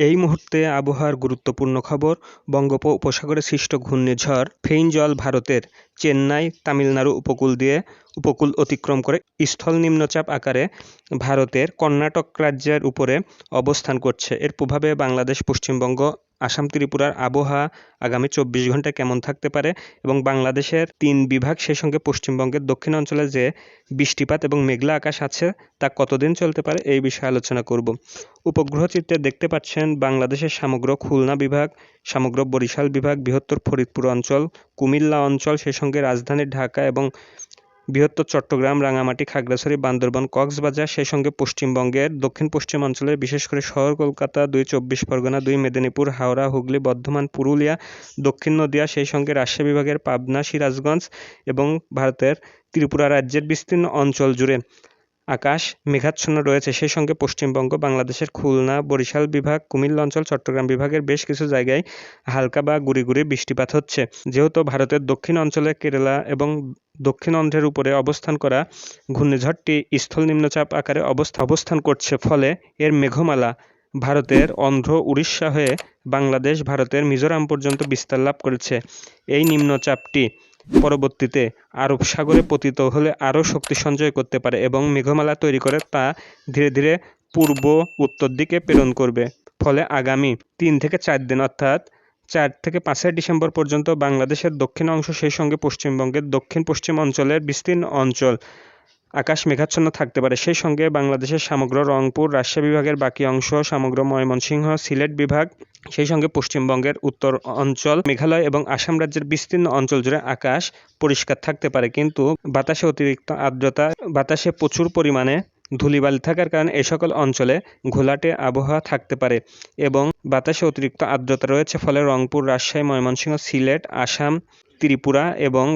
এই মুহূর্তে আবহাওয়ার গুরুত্বপূর্ণ খবর, বঙ্গোপ বঙ্গোপসাগরে সৃষ্ট ঘূর্ণিঝড় ফেইন জল ভারতের চেন্নাই, তামিলনাড়ু উপকূল দিয়ে উপকূল অতিক্রম করে স্থল নিম্নচাপ আকারে ভারতের কর্ণাটক রাজ্যের উপরে অবস্থান করছে। এর প্রভাবে বাংলাদেশ, পশ্চিমবঙ্গ আসাম ত্রিপুরার আবহাওয়া আগামী চব্বিশ ঘণ্টা কেমন থাকতে পারে এবং বাংলাদেশের তিন বিভাগ সেই সঙ্গে পশ্চিমবঙ্গের দক্ষিণ অঞ্চলে যে বৃষ্টিপাত এবং মেঘলা আকাশ আছে তা কতদিন চলতে পারে এই বিষয়ে আলোচনা করব। উপগ্রহ চিত্রে দেখতে পাচ্ছেন বাংলাদেশের সমগ্র খুলনা বিভাগ, সমগ্র বরিশাল বিভাগ, বৃহত্তর ফরিদপুর অঞ্চল, কুমিল্লা অঞ্চল, সেই সঙ্গে রাজধানী ঢাকা এবং বৃহত্তর চট্টগ্রাম, রাঙামাটি, খাগড়াছড়ি, বান্দরবান, কক্সবাজার, সেই সঙ্গে পশ্চিমবঙ্গের দক্ষিণ পশ্চিমাঞ্চলের বিশেষ করে শহর কলকাতা, দুই চব্বিশ পরগনা, দুই মেদিনীপুর, হাওড়া, হুগলি, বর্ধমান, পুরুলিয়া, দক্ষিণ নদিয়া, সেই সঙ্গে রাজশাহী বিভাগের পাবনা, সিরাজগঞ্জ এবং ভারতের ত্রিপুরা রাজ্যের বিস্তীর্ণ অঞ্চল জুড়ে। আকাশ মেঘাচ্ছন্ন রয়েছে। সেই সঙ্গে পশ্চিমবঙ্গ, বাংলাদেশের খুলনা, বরিশাল বিভাগ কুমিল্লা অঞ্চল চট্টগ্রাম বিভাগের বেশ কিছু জায়গায় হালকা বা গুড়ি গুড়ি বৃষ্টিপাত হচ্ছে। যেহেতু ভারতের দক্ষিণ অঞ্চলে কেরালা এবং দক্ষিণ অন্ধ্রের উপরে অবস্থান করা ঘূর্ণিঝড়টি স্থল নিম্নচাপ আকারে অবস্থা অবস্থান করছে, ফলে এর মেঘমালা ভারতের অন্ধ্র উড়িষ্যা হয়ে বাংলাদেশ, ভারতের মিজোরাম পর্যন্ত বিস্তার লাভ করেছে। এই নিম্নচাপটি পরবর্তীতে আরব সাগরে পতিত হলে আরও শক্তি সঞ্চয় করতে পারে এবং মেঘমালা তৈরি করে তা ধীরে ধীরে পূর্ব উত্তর দিকে প্রেরণ করবে। ফলে আগামী তিন থেকে চার দিন, অর্থাৎ চার থেকে পাঁচই ডিসেম্বর পর্যন্ত বাংলাদেশের দক্ষিণ অংশ সেই সঙ্গে পশ্চিমবঙ্গের দক্ষিণ পশ্চিম অঞ্চলের বিস্তীর্ণ অঞ্চল আকাশ মেঘাচ্ছন্ন থাকতে পারে। সেই সঙ্গে বাংলাদেশের সমগ্র রংপুর রাজশাহী বিভাগের বাকি অংশ, সমগ্র ময়মনসিংহ, সিলেট বিভাগ, সেই সঙ্গে পশ্চিমবঙ্গের উত্তর অঞ্চল, মেঘালয় এবং আসাম রাজ্যের বিস্তীর্ণ অঞ্চল জুড়ে আকাশ পরিষ্কার থাকতে পারে। কিন্তু বাতাসে অতিরিক্ত আর্দ্রতা, বাতাসে প্রচুর পরিমাণে ধূলিবালি থাকার কারণে এ সকল অঞ্চলে ঘোলাটে আবহাওয়া থাকতে পারে এবং বাতাসে অতিরিক্ত আর্দ্রতা রয়েছে, ফলে রংপুর, রাজশাহী, ময়মনসিংহ, সিলেট, আসাম, ত্রিপুরা এবং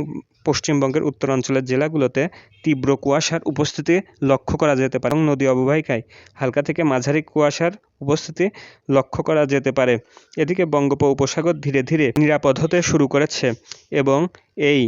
পশ্চিমবঙ্গের উত্তরাঞ্চলের জেলাগুলোতে তীব্র কুয়াশার উপস্থিতি লক্ষ্য করা যেতে পারে এবং নদী অববাহিকায় হালকা থেকে মাঝারি কুয়াশার উপস্থিতি লক্ষ্য করা যেতে পারে। এদিকে বঙ্গোপসাগর ধীরে ধীরে নিরাপদ হতে শুরু করেছে এবং এই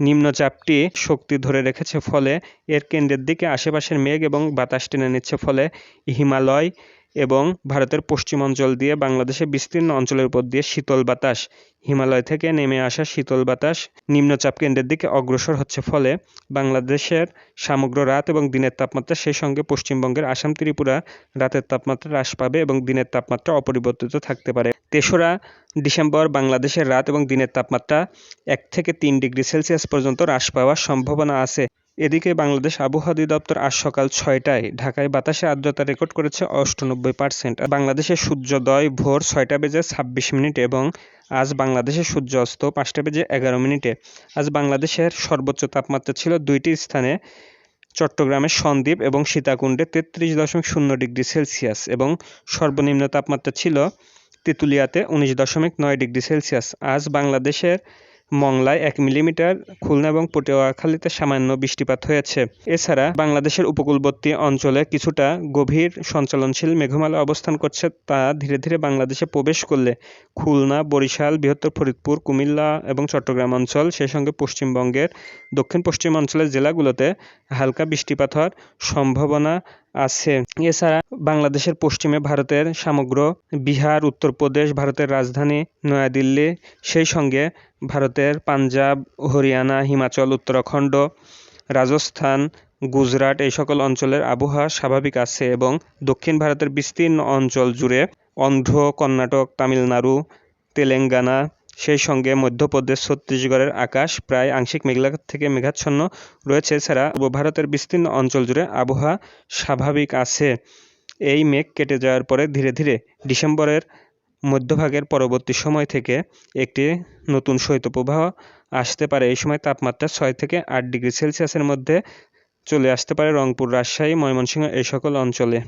নিম্নচাপটি শক্তি ধরে রেখেছে, ফলে এর কেন্দ্রের দিকে আশেপাশের মেঘ এবং বাতাস টেনে নিচ্ছে, ফলে হিমালয় এবং ভারতের পশ্চিম অঞ্চল দিয়ে বাংলাদেশের বিস্তীর্ণ অঞ্চলের উপর দিয়ে শীতল বাতাস। হিমালয় থেকে নেমে আসা শীতল বাতাস নিম্নচাপ কেন্দ্রের দিকে অগ্রসর হচ্ছে ফলে বাংলাদেশের সমগ্র রাত এবং দিনের তাপমাত্রা সেই সঙ্গে পশ্চিমবঙ্গের আসাম, ত্রিপুরা রাতের তাপমাত্রা হ্রাস পাবে এবং দিনের তাপমাত্রা অপরিবর্তিত থাকতে পারে। তেসরা ডিসেম্বর বাংলাদেশের রাত এবং দিনের তাপমাত্রা এক থেকে তিন ডিগ্রি সেলসিয়াস পর্যন্ত হ্রাস পাওয়ার সম্ভাবনা আছে। এদিকে বাংলাদেশ আবহাওয়া অধিদপ্তর আজ সকাল ছয়টায় ঢাকায় বাতাসে আর্দ্রতা রেকর্ড করেছে অষ্টানব্বই পার্সেন্ট বাংলাদেশের সূর্যোদয় ভোর ছয়টা বেজে ছাব্বিশ মিনিট এবং আজ বাংলাদেশের সূর্য অস্ত পাঁচটা বেজে এগারো মিনিটে। আজ বাংলাদেশের সর্বোচ্চ তাপমাত্রা ছিল দুইটি স্থানে, চট্টগ্রামের সন্দ্বীপ এবং সীতাকুণ্ডে তেত্রিশ দশমিক শূন্য ডিগ্রি সেলসিয়াস এবং সর্বনিম্ন তাপমাত্রা ছিল তেঁতুলিয়াতে উনিশ দশমিক নয় ডিগ্রি সেলসিয়াস। আজ বাংলাদেশের মংলায় এক মিলিমিটার খুলনা এবং পটুয়াখালীতে সামান্য বৃষ্টিপাত হয়েছে। এছাড়া বাংলাদেশের উপকূলবর্তী অঞ্চলে কিছুটা গভীর সঞ্চালনশীল মেঘমালা অবস্থান করছে। তা ধীরে ধীরে বাংলাদেশে প্রবেশ করলে খুলনা, বরিশাল, বৃহত্তর ফরিদপুর, কুমিল্লা এবং চট্টগ্রাম অঞ্চল, সেই সঙ্গে পশ্চিমবঙ্গের দক্ষিণ পশ্চিম অঞ্চলের জেলাগুলোতে হালকা বৃষ্টিপাত হওয়ার সম্ভাবনা আছে। এছাড়া বাংলাদেশের পশ্চিমে ভারতের সমগ্র বিহার, উত্তরপ্রদেশ, ভারতের রাজধানী নয়াদিল্লি, সেই সঙ্গে ভারতের পাঞ্জাব, হরিয়ানা, হিমাচল, উত্তরাখণ্ড, রাজস্থান, গুজরাট এই সকল অঞ্চলের আবহাওয়া স্বাভাবিক আছে এবং দক্ষিণ ভারতের বিস্তীর্ণ অঞ্চল জুড়ে অন্ধ্র, কর্ণাটক, তামিলনাড়ু, তেলেঙ্গানা সেই সঙ্গে মধ্যপ্রদেশ ছত্তিশগড়ের আকাশ প্রায় আংশিক মেঘলা থেকে মেঘাচ্ছন্ন রয়েছে। এছাড়া পূর্ব ভারতের বিস্তীর্ণ অঞ্চল জুড়ে আবহাওয়া স্বাভাবিক আছে। এই মেঘ কেটে যাওয়ার পরে ধীরে ধীরে ডিসেম্বরের মধ্যভাগের পরবর্তী সময় থেকে একটি নতুন শৈত্যপ্রবাহ আসতে পারে। এই সময় তাপমাত্রা ছয় থেকে আট ডিগ্রি সেলসিয়াসের মধ্যে চলে আসতে পারে রংপুর, রাজশাহী, ময়মনসিংহ এই সকল অঞ্চলে।